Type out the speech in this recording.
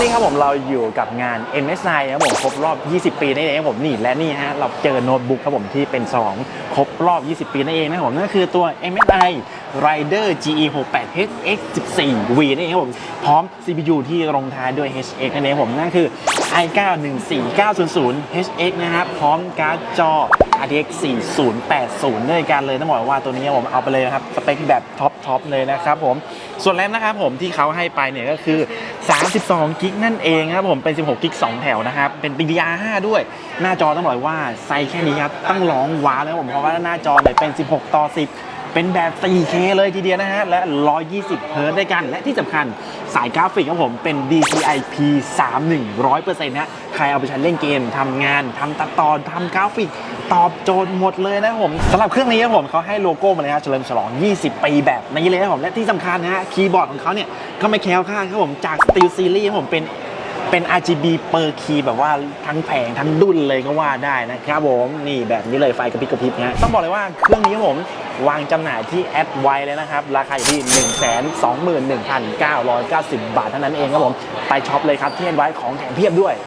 นี่ครับผมเราอยู่กับงาน MSI ครับผมครบรอบ 20 ปีนั่นเองครับผมนี่และนี่ฮะเราเจอโน้ตบุ๊กครับผมที่เป็นสองครบรอบ 20 ปีนั่นเองนะครับผมนั่นคือตัว MSI Rider GE 68 HX 14 V นั่นเองครับผมพร้อม CPU ที่ลงท้ายด้วย HX นั่นเองครับผมนั่นคือ i9 14900 HX นะครับพร้อมการ์ดจอ RTX 4080 ด้วยกันเลยต้องบอกว่าตัวนี้ผมเอาไปเลยนะครับสเปคแบบท็อปทอปเลยนะครับผม ส่วนแรมนะครับผมที่เขาให้ไปเนี่ยก็คือ 32กิกนั่นเองครับผมเป็น 16กิก2แถวนะครับเป็น DDR5 ด้วย หน้าจอต้องบอกว่าไซส์แค่นี้ครับต้องร้องว้าวเลยครับผมเพราะว่าหน้าจอเนี่ยเป็น 16 ต่อ 10 เป็นแบบ 4K เลยทีเดียวนะฮะและ 120เฮิร์ตด้วยกัน และที่สำคัญ สายกราฟิกครับผมเป็น DCI P31 100%นะใครเอาไปใช้เล่นเกมทำงานทำตัดต่อทำกราฟิกตอบโจทย์หมดเลยนะครับผมสำหรับเครื่องนี้ครับผมเขาให้โลโก้มาเลยครับเฉลิมฉลอง 20 ปีแบบนี้เลยครับผมและที่สำคัญนะฮะคีย์บอร์ดของเขาเนี่ยก็ไม่แคล้วคลาดครับผมจาก Steel Series ครับผมเป็นเป็น RGB per key แบบว่าทั้งแผงทั้งดุนเลยก็ว่าได้นะครับผม นี่แบบนี้เลยไฟกระพริบกระพริบนะต้องบอกเลยว่าเครื่องนี้ครับผม วางจำหน่ายที่แอดไวเลยนะครับ ราคาอยู่ที่ 1 2 1 9 9 0 บาทเท่านั้นเองครับผม ไปช็อปเลยครับที่แอดไวของแถมเพียบด้วย